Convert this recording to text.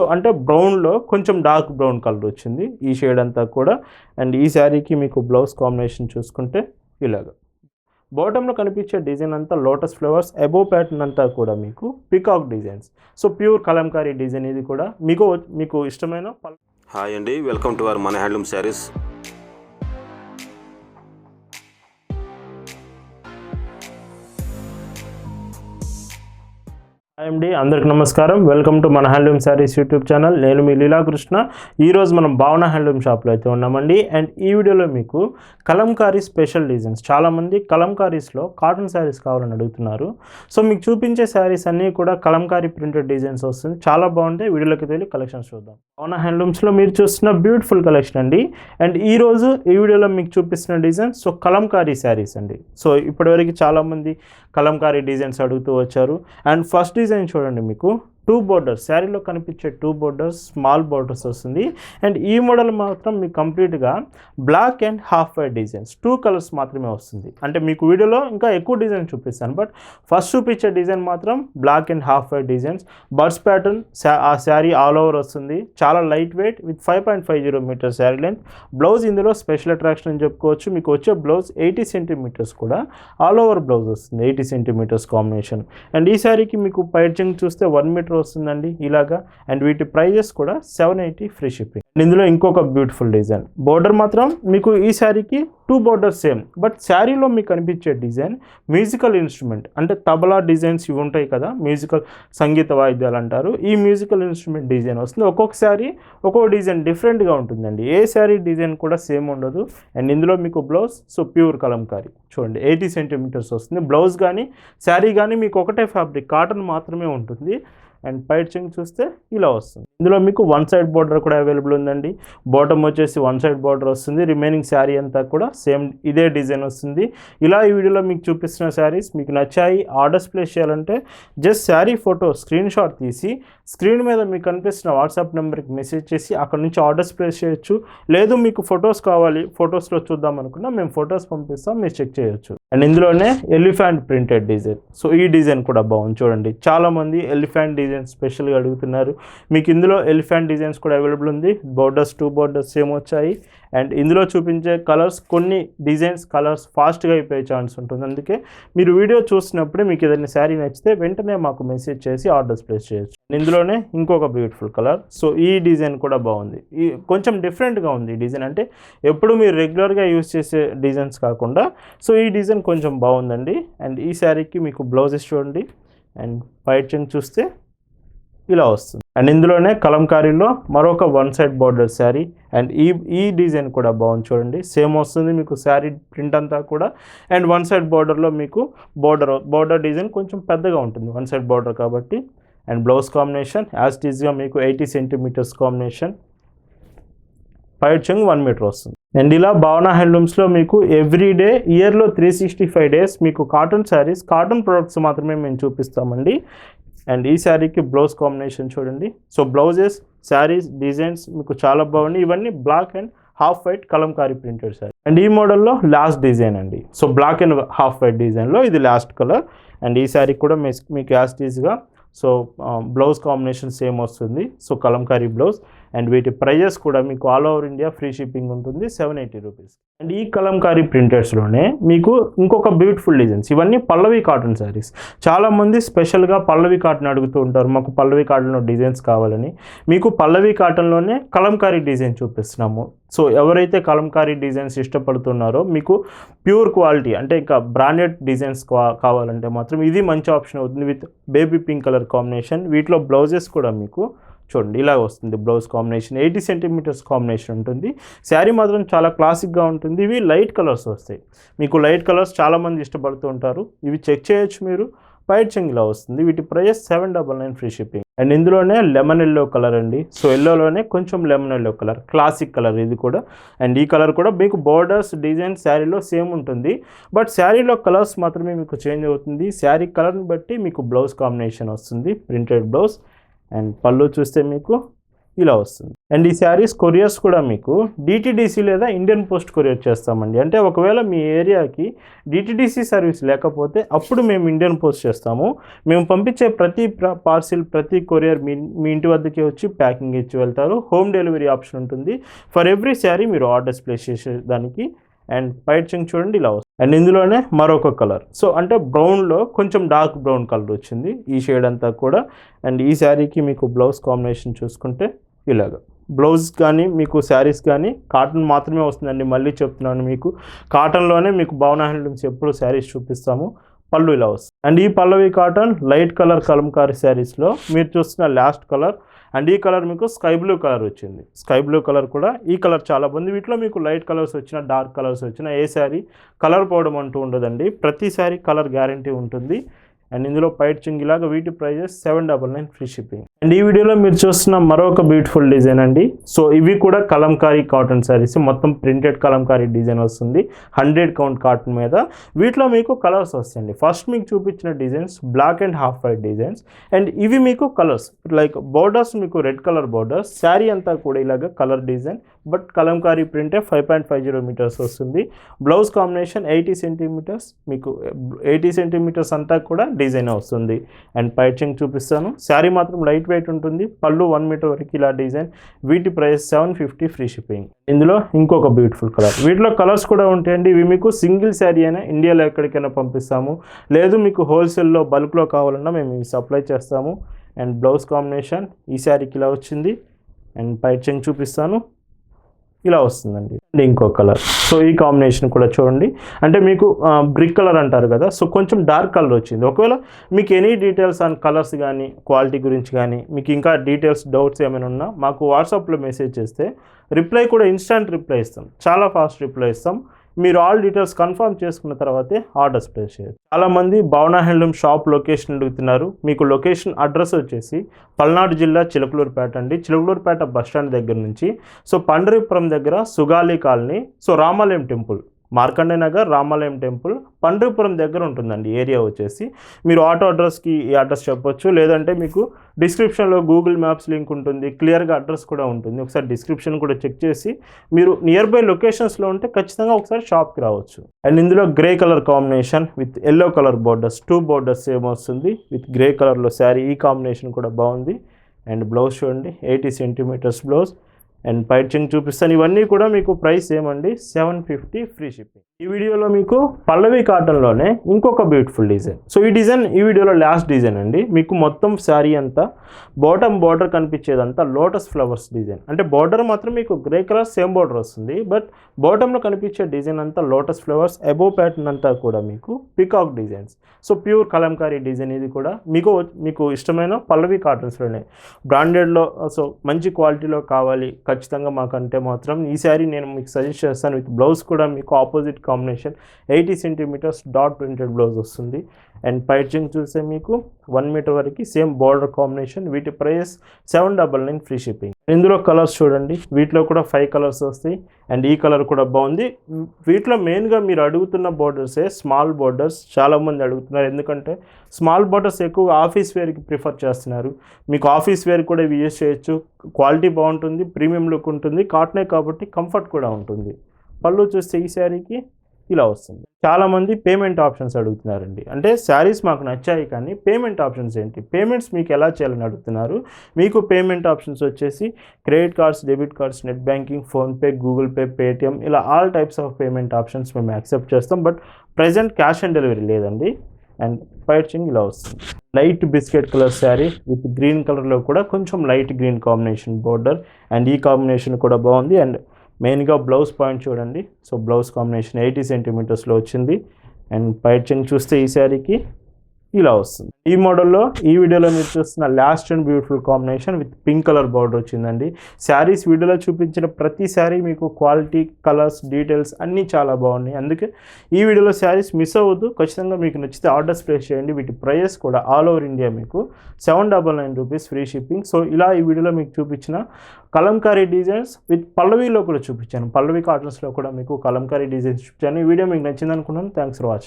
So అంటే బ్రౌన్లో కొంచెం dark brown colour వచ్చింది. ఈ షేడ్ అంతా కూడా. అండ్ ఈ శారీకి మీకు బ్లౌజ్ కాంబినేషన్ చూసుకుంటే ఇలాగ. బాటంలో కనిపించే డిజైన్ అంతా లోటస్ ఫ్లవర్స్ అబోవ్ ప్యాటర్న్ అంతా కూడా మీకు peacock designs. So pure Kalamkari design ఇది కూడా. మీకు మీకు ఇష్టమైన హాయ్ అండి. వెల్కమ్ టు అవర్ మన హ్యాండ్లూమ్ శారీస్. అండి అందరికి నమస్కారం. వెల్కమ్ టు మన హ్యాండ్లూమ్ శారీస్ యూట్యూబ్ ఛానల్ నేను మీ లీలాకృష్ణ. ఈరోజు మనం భావన హ్యాండ్లూమ్ షాప్లో అయితే ఉన్నామండి. అండ్ ఈ వీడియోలో మీకు కలంకారీ స్పెషల్ డిజైన్స్ చాలామంది కలంకారీస్లో కాటన్ శారీస్ కావాలని అడుగుతున్నారు. సో మీకు చూపించే శారీస్ అన్నీ కూడా కలంకారీ ప్రింటెడ్ డిజైన్స్ వస్తుంది. చాలా బాగుంటాయి. వీడియోలోకి వెళ్ళి కలెక్షన్స్ చూద్దాం. భావన హ్యాండ్లూమ్స్లో మీరు చూస్తున్న బ్యూటిఫుల్ కలెక్షన్ అండి. అండ్ ఈ రోజు ఈ వీడియోలో మీకు చూపిస్తున్న డిజైన్ సో కలంకారీ శారీస్ అండి. సో ఇప్పటివరకు చాలామంది కలంకారీ డిజైన్స్ అడుగుతూ వచ్చారు. అండ్ ఫస్ట్ డిజైన్ చూడండి మీకు. టూ బోర్డర్స్ శారీలో కనిపించే టూ బోర్డర్స్ స్మాల్ బోర్డర్స్ వస్తుంది. అండ్ ఈ మోడల్ మాత్రం మీకు కంప్లీట్గా black and half white designs two colours మాత్రమే వస్తుంది. అంటే మీకు వీడియోలో ఇంకా ఎక్కువ డిజైన్ చూపిస్తాను బట్ ఫస్ట్ చూపించే డిజైన్ మాత్రం black and half white designs. Birds pattern ఆ శారీ ఆల్ ఓవర్ వస్తుంది. చాలా light weight with five point five zero metre sari length blouse ఇందులో స్పెషల్ అట్రాక్షన్ అని చెప్పుకోవచ్చు. మీకు వచ్చే బ్లౌజ్ ఎయిటీ సెంటీమీటర్స్ కూడా ఆల్ ఓవర్ బ్లౌజ్ వస్తుంది ఎయిటీ సెంటీమీటర్స్ కాంబినేషన్. అండ్ ఈ శారీకి మీకు పైచింగ్ చూస్తే వన్ మీటర్ వస్తుందండి ఇలాగా. అండ్ వీటి ప్రైజెస్ కూడా seven eighty free shipping. And ఇందులో ఇంకొక బ్యూటిఫుల్ డిజైన్. బోర్డర్ మాత్రం మీకు ఈ శారీకి టూ బోర్డర్ సేమ్. బట్ శారీలో మీకు కనిపించే డిజైన్ మ్యూజికల్ ఇన్స్ట్రుమెంట్. అంటే తబలా డిజైన్స్ ఇవి ఉంటాయి కదా మ్యూజికల్ సంగీత వాయిద్యాలు అంటారు. ఈ మ్యూజికల్ ఇన్స్ట్రుమెంట్ డిజైన్ వస్తుంది. ఒక్కొక్క శారీ ఒక్కొక్క డిజైన్ డిఫరెంట్గా ఉంటుందండి. ఏ శారీ డిజైన్ కూడా సేమ్ ఉండదు. అండ్ ఇందులో మీకు బ్లౌజ్ సో ప్యూర్ కలంకారీ. చూడండి ఎయిటీ సెంటీమీటర్స్ వస్తుంది. బ్లౌజ్ కానీ శారీ కానీ మీకు ఒకటే ఫ్యాబ్రిక్ కాటన్ మాత్రమే ఉంటుంది. అండ్ పైట్ చెంగ్ చూస్తే ఇలా వస్తుంది. ఇందులో మీకు వన్ సైడ్ బార్డర్ కూడా అవైలబుల్ ఉందండి. బాటమ్ వచ్చేసి వన్ సైడ్ బార్డర్ వస్తుంది. రిమైనింగ్ శారీ అంతా కూడా సేమ్ ఇదే డిజైన్ వస్తుంది. ఇలా ఈ వీడియోలో మీకు చూపిస్తున్న శారీస్ మీకు నచ్చాయి ఆర్డర్స్ ప్లేస్ చేయాలంటే just sari photo screenshot తీసి స్క్రీన్ మీద మీకు కనిపిస్తున్న వాట్సాప్ నెంబర్కి మెసేజ్ చేసి అక్కడ నుంచి ఆర్డర్స్ ప్లేస్ చేయొచ్చు. లేదు మీకు ఫొటోస్ కావాలి ఫొటోస్లో చూద్దాం అనుకున్నా మేము ఫొటోస్ పంపిస్తాం మీరు చెక్ చేయొచ్చు. అండ్ ఇందులోనే ఎలిఫెంట్ ప్రింటెడ్ డిజైన్ సో ఈ డిజైన్ కూడా బాగుంది. చూడండి. చాలామంది ఎలిఫెంట్ డిజైన్ స్పెషల్గా అడుగుతున్నారు. మీకు ఇందులో ఎలిఫెంట్ డిజైన్స్ కూడా అవైలబుల్ ఉంది. బోర్డర్స్ టూ బోర్డర్స్ సేమ్ వచ్చాయి. అండ్ ఇందులో చూపించే కలర్స్ కొన్ని డిజైన్స్ కలర్స్ ఫాస్ట్గా అయిపోయే ఛాన్స్ ఉంటుంది. అందుకే మీరు వీడియో చూసినప్పుడే మీకు ఏదైనా శారీ నచ్చితే వెంటనే మాకు మెసేజ్ చేసి ఆర్డర్స్ ప్లేస్ చేయొచ్చు. ఇందులోనే ఇంకొక బ్యూటిఫుల్ కలర్ సో ఈ డిజైన్ కూడా బాగుంది. ఈ కొంచెం డిఫరెంట్గా ఉంది ఈ డిజైన్ అంటే ఎప్పుడు మీరు రెగ్యులర్గా యూస్ చేసే డిజైన్స్ కాకుండా సో ఈ డిజైన్ కొంచెం బాగుందండి. అండ్ ఈ శారీకి మీకు బ్లౌజెస్ చూడండి. అండ్ వైట్ చెంగ్ చూస్తే ఇలా వస్తుంది. అండ్ ఇందులోనే కలంకారీలో మరొక one side border sari. And ఈ ఈ డిజైన్ కూడా బాగుంది చూడండి. సేమ్ వస్తుంది మీకు శారీ ప్రింట్ అంతా కూడా. అండ్ వన్ సైడ్ బార్డర్లో మీకు బార్డర్ బార్డర్ డిజైన్ కొంచెం పెద్దగా ఉంటుంది. వన్ సైడ్ బార్డర్ కాబట్టి. అండ్ బ్లౌజ్ కాంబినేషన్ యాజ్ టీజ్గా మీకు ఎయిటీ సెంటీమీటర్స్ కాంబినేషన్ పైట్ చెంగు వన్ మీటర్ వస్తుంది. అండ్ ఇలా భావన హ్యాండ్లూమ్స్లో మీకు ఎవ్రీ డే ఇయర్లో త్రీ సిక్స్టీ ఫైవ్ డేస్ మీకు కాటన్ శారీస్ కాటన్ ప్రొడక్ట్స్ మాత్రమే మేము చూపిస్తామండి. అండ్ ఈ శారీకి బ్లౌజ్ కాంబినేషన్ చూడండి. సో బ్లౌజెస్ శారీస్ డిజైన్స్ మీకు చాలా బాగుంది ఇవన్నీ black and half white Kalamkari printed sari and ఈ మోడల్లో లాస్ట్ డిజైన్ అండి. So black and half white డిజైన్లో ఇది లాస్ట్ కలర్ అండ్ ఈ శారీ కూడా మీ- మీకు యాస్టీస్గా సో బ్లౌజ్ కాంబినేషన్ సేమ్ వస్తుంది. సో కలంకారీ బ్లౌజ్ అండ్ వీటి ప్రైజెస్ కూడా మీకు all over India free shipping ఉంటుంది సెవెన్ ఎయిటీ రూపీస్. అండ్ ఈ కలంకారీ ప్రింటర్స్లోనే మీకు ఇంకొక బ్యూటిఫుల్ డిజైన్స్. ఇవన్నీ పల్లవి కాటన్ శారీస్. చాలామంది స్పెషల్గా పల్లవి కాటన్ అడుగుతూ ఉంటారు మాకు పల్లవి కాటన్లో డిజైన్స్ కావాలని. మీకు పల్లవి కాటన్లోనే కలంకారీ డిజైన్ చూపిస్తున్నాము. సో ఎవరైతే కలంకారీ డిజైన్స్ ఇష్టపడుతున్నారో మీకు ప్యూర్ క్వాలిటీ అంటే ఇంకా బ్రాండెడ్ డిజైన్స్ కా- కావాలంటే మాత్రం ఇది మంచి ఆప్షన్ అవుతుంది with baby pink colour combination. వీటిలో బ్లౌజెస్ కూడా మీకు చూడండి ఇలా వస్తుంది blouse combination. Eighty centimetres combination ఉంటుంది. శారీ మాత్రం చాలా క్లాసిక్గా ఉంటుంది. ఇవి లైట్ కలర్స్ వస్తాయి. మీకు లైట్ కలర్స్ చాలామంది ఇష్టపడుతూ ఉంటారు. ఇవి చెక్ చేయొచ్చు మీరు. పైట్ చెంగిలా ఇలా వస్తుంది. వీటి price seven double nine free shipping and ఇందులోనే లెమన్ ఎల్లో కలర్ అండి. సో ఎల్లోలోనే కొంచెం lemon yellow colour classic colour ఇది కూడా. అండ్ ఈ కలర్ కూడా మీకు బోర్డర్స్ డిజైన్ శారీలో సేమ్ ఉంటుంది. బట్ శారీలో కలర్స్ మాత్రమే మీకు చేంజ్ అవుతుంది. శారీ కలర్ని బట్టి మీకు బ్లౌజ్ కాంబినేషన్ వస్తుంది. ప్రింటెడ్ బ్లౌజ్ అండ్ పళ్ళు చూస్తే మీకు ఇలా వస్తుంది. అండ్ ఈ శారీస్ కొరియర్స్ కూడా మీకు డిటిడిసి లేదా ఇండియన్ పోస్ట్ కొరియర్ చేస్తామండి. అంటే ఒకవేళ మీ ఏరియాకి డిటిడిసి సర్వీస్ లేకపోతే అప్పుడు మేము ఇండియన్ పోస్ట్ చేస్తాము. మేము పంపించే ప్రతి పార్సిల్ ప్రతి కొరియర్ మీ మీ ఇంటి వద్దకే వచ్చి ప్యాకింగ్ ఇచ్చి వెళ్తారు. హోమ్ డెలివరీ ఆప్షన్ ఉంటుంది. ఫర్ ఎవ్రీ శారీ మీరు ఆర్డర్స్ ప్లేస్ చేసేదానికి. అండ్ పైట్ చింగ్ చూడండి ఇలా వస్తుంది అండ్ ఇందులోనే మరొక కలర్. సో అంటే బ్రౌన్లో కొంచెం డార్క్ బ్రౌన్ కలర్ వచ్చింది ఈ షేడ్ అంతా కూడా. అండ్ ఈ శారీకి మీకు బ్లౌజ్ కాంబినేషన్ చూసుకుంటే ఇలాగ. బ్లౌజ్ కానీ మీకు శారీస్ కానీ కాటన్ మాత్రమే వస్తుందండి. మళ్ళీ చెప్తున్నాను మీకు. కాటన్లోనే మీకు భవన హ్యాండ్లూమ్స్ ఎప్పుడు శారీస్ చూపిస్తాము. పళ్ళు ఇలా వస్తుంది అండ్ ఈ Pallavi cotton light colour Kalamkari శారీస్లో మీరు చూస్తున్న లాస్ట్ కలర్ అండ్ ఈ కలర్ మీకు స్కై బ్లూ కలర్ వచ్చింది. స్కై బ్లూ కలర్ కూడా ఈ కలర్ చాలా బాగుంది వీటిలో మీకు లైట్ కలర్స్ వచ్చిన డార్క్ కలర్స్ వచ్చిన ఏ శారీ కలర్ పోవడం అంటూ ఉండదండి. ప్రతి శారీ కలర్ గ్యారంటీ ఉంటుంది. అండ్ ఇందులో పైట్ చింగిలాగా వీటి prices seven double nine free shipping. And ఈ వీడియోలో మీరు చూస్తున్న మరొక బ్యూటిఫుల్ డిజైన్ అండి. సో ఇవి కూడా కలంకారీ కాటన్ శారీస్ మొత్తం ప్రింటెడ్ కలంకారీ డిజైన్ వస్తుంది. హండ్రెడ్ కౌంట్ కాటన్ మీద. వీటిలో మీకు కలర్స్ వస్తాయండి. ఫస్ట్ మీకు చూపించిన designs black and half white designs and ఇవి మీకు కలర్స్ లైక్ బోర్డర్స్ మీకు రెడ్ కలర్ బోర్డర్స్ శారీ అంతా కూడా ఇలాగ colour design but Kalamkari ప్రింటే five point five zero metres వస్తుంది. బ్లౌజ్ కాంబినేషన్ ఎయిటీ సెంటీమీటర్స్ మీకు eh, ఎయిటీ సెంటీమీటర్స్ అంతా కూడా డిజైన్ వస్తుంది. అండ్ పైచింగ్ చూపిస్తాను. శారీ మాత్రం లైట్ వెయిట్ ఉంటుంది. పళ్ళు వన్ మీటర్ వరకు ఇలా డిజైన్ వీటి price seven fifty free shipping ఇందులో ఇంకొక బ్యూటిఫుల్ కలర్ వీటిలో కలర్స్ కూడా ఉంటాయండి. ఇవి మీకు సింగిల్ శారీ అయినా ఇండియాలో ఎక్కడికైనా పంపిస్తాము. లేదు మీకు హోల్సేల్లో బల్క్లో కావాలన్నా మేము ఇవి సప్లై చేస్తాము. అండ్ బ్లౌజ్ కాంబినేషన్ ఈ శారీకి ఇలా వచ్చింది. అండ్ పైచింగ్ చూపిస్తాను. ఇలా వస్తుందండి. అండ్ ఇంకో కలర్. సో ఈ కాంబినేషన్ కూడా చూడండి. అంటే మీకు బ్రిక్ కలర్ అంటారు కదా సో కొంచెం డార్క్ కలర్ వచ్చింది. ఒకవేళ మీకు ఎనీ డీటెయిల్స్ ఆన్ కలర్స్ కానీ క్వాలిటీ గురించి కానీ మీకు ఇంకా డీటెయిల్స్ డౌట్స్ ఏమైనా ఉన్నా మాకు వాట్సాప్లో మెసేజ్ చేస్తే రిప్లై కూడా ఇన్స్టాంట్ రిప్లై ఇస్తాం. చాలా ఫాస్ట్ రిప్లై ఇస్తాం. మీరు ఆల్ డీటెయిల్స్ కన్ఫర్మ్ చేసుకున్న తర్వాతే ఆర్డర్స్ ప్లేస్ చేయొచ్చు. చాలామంది భవన హ్యాండ్లూమ్ షాప్ లొకేషన్ అడుగుతున్నారు. మీకు లొకేషన్ అడ్రస్ వచ్చేసి పల్నాడు జిల్లా చిలకలూరుపేట అండి. చిలకలూరుపేట బస్ స్టాండ్ దగ్గర నుంచి. సో పండరీపురం దగ్గర Sugali colony so Ramalayam temple Markande Nagar Ramalayam temple Pandripuram దగ్గర ఉంటుందండి. ఏరియా వచ్చేసి మీరు ఆటో అడ్రస్కి ఈ అడ్రస్ చెప్పొచ్చు. లేదంటే మీకు డిస్క్రిప్షన్లో గూగుల్ మ్యాప్స్ లింక్ ఉంటుంది. క్లియర్గా అడ్రస్ కూడా ఉంటుంది. ఒకసారి డిస్క్రిప్షన్ కూడా చెక్ చేసి మీరు నియర్ బై లొకేషన్స్లో ఉంటే ఖచ్చితంగా ఒకసారి షాప్కి రావచ్చు. అండ్ ఇందులో grey colour combination with yellow colour borders two borders same వస్తుంది. విత్ గ్రే కలర్లో శారీ ఈ కాంబినేషన్ కూడా బాగుంది. అండ్ బ్లౌజ్ చూడండి ఎయిటీ సెంటీమీటర్స్ బ్లౌజ్. అండ్ పైచింగ్ చూపిస్తాను. ఇవన్నీ కూడా మీకు ప్రైస్ ఏమండి? Seven fifty free shipping. ఈ వీడియోలో మీకు పల్లవి కాటన్లోనే ఇంకొక బ్యూటిఫుల్ డిజైన్. సో ఈ డిజైన్ ఈ వీడియోలో లాస్ట్ డిజైన్ అండి. మీకు మొత్తం శారీ అంతా బాటమ్ బార్డర్ కనిపించేదంతా లోటస్ ఫ్లవర్స్ డిజైన్. అంటే బార్డర్ మాత్రం మీకు గ్రే కలర్ సేమ్ బార్డర్ వస్తుంది. బట్ బాటంలో కనిపించే డిజైన్ అంతా లోటస్ ఫ్లవర్స్ అబోవ్ ప్యాటర్న్ అంతా కూడా మీకు peacock designs. So pure Kalamkari design ఇది కూడా. మీకు మీకు ఇష్టమైన పల్లవి కాటన్స్లోనే. బ్రాండెడ్లో సో మంచి క్వాలిటీలో కావాలి ఖచ్చితంగా మాకంటే మాత్రం ఈ శారీ నేను మీకు సజెస్ట్ చేస్తాను. విత్ బ్లౌజ్ కూడా మీకు opposite combination eighty centimetres dot printed blouse వస్తుంది. అండ్ పైచింగ్ చూస్తే మీకు వన్ మీటర్ వరకు సేమ్ బార్డర్ కాంబినేషన్ వీటి price seven double nine free shipping ఇందులో కలర్స్ చూడండి. వీటిలో కూడా ఫైవ్ కలర్స్ వస్తాయి. అండ్ ఈ కలర్ కూడా బాగుంది. వీటిలో మెయిన్గా మీరు అడుగుతున్న బోర్డర్సే స్మాల్ బోర్డర్స్ చాలామంది అడుగుతున్నారు. ఎందుకంటే స్మాల్ బోర్డర్స్ ఎక్కువ ఆఫీస్ వేర్కి ప్రిఫర్ చేస్తున్నారు. మీకు ఆఫీస్ వేర్ కూడా ఇవి యూజ్ చేయొచ్చు. క్వాలిటీ బాగుంటుంది ప్రీమియం లుక్ ఉంటుంది. కాటనే కాబట్టి కంఫర్ట్ కూడా ఉంటుంది. పళ్ళు చూస్తే ఈ శారీకి ఇలా వస్తుంది. చాలామంది పేమెంట్ ఆప్షన్స్ అడుగుతున్నారండి. అంటే శారీస్ మాకు నచ్చాయి కానీ పేమెంట్ ఆప్షన్స్ ఏంటి? పేమెంట్స్ మీకు ఎలా చేయాలని అడుగుతున్నారు? మీకు పేమెంట్ ఆప్షన్స్ వచ్చేసి credit cards debit cards net banking PhonePe Google Pay Paytm ఇలా all types of payment options మేము యాక్సెప్ట్ చేస్తాం. But present cash on delivery లేదండి. అండ్ పైచింగ్ ఇలా వస్తుంది. Light biscuit colour sari with green కలర్లో కూడా కొంచెం light green combination border and ఈ కాంబినేషన్ కూడా బాగుంది. అండ్ మెయిన్గా బ్లౌజ్ పాయింట్ చూడండి. సో బ్లౌజ్ కాంబినేషన్ ఎయిటీ సెంటీమీటర్స్లో వచ్చింది. అండ్ పైచింగ్ చూస్తే ఈ శారీకి ఇలా వస్తుంది. ఈ మోడల్లో ఈ వీడియోలో మీరు చూస్తున్న last and beautiful combination with pink colour border వచ్చిందండి. శారీస్ వీడియోలో చూపించిన ప్రతి శారీ మీకు క్వాలిటీ కలర్స్ డీటెయిల్స్ అన్నీ చాలా బాగున్నాయి. అందుకే ఈ వీడియోలో శారీస్ మిస్ అవ్వద్దు. ఖచ్చితంగా మీకు నచ్చితే ఆర్డర్స్ ప్లేస్ చేయండి. వీటి ప్రైజెస్ కూడా ఆల్ ఓవర్ ఇండియా మీకు seven double nine rupees free shipping so ఇలా ఈ వీడియోలో మీకు చూపించిన కలంకారీ డిజైన్స్ విత్ పల్లవిలో కూడా చూపించాను. పల్లవి కాటన్స్లో కూడా మీకు కలంకారీ డిజైన్స్ చూపించాను. ఈ వీడియో మీకు నచ్చింది అనుకున్నాను థ్యాంక్స్ ఫర్ వాచింగ్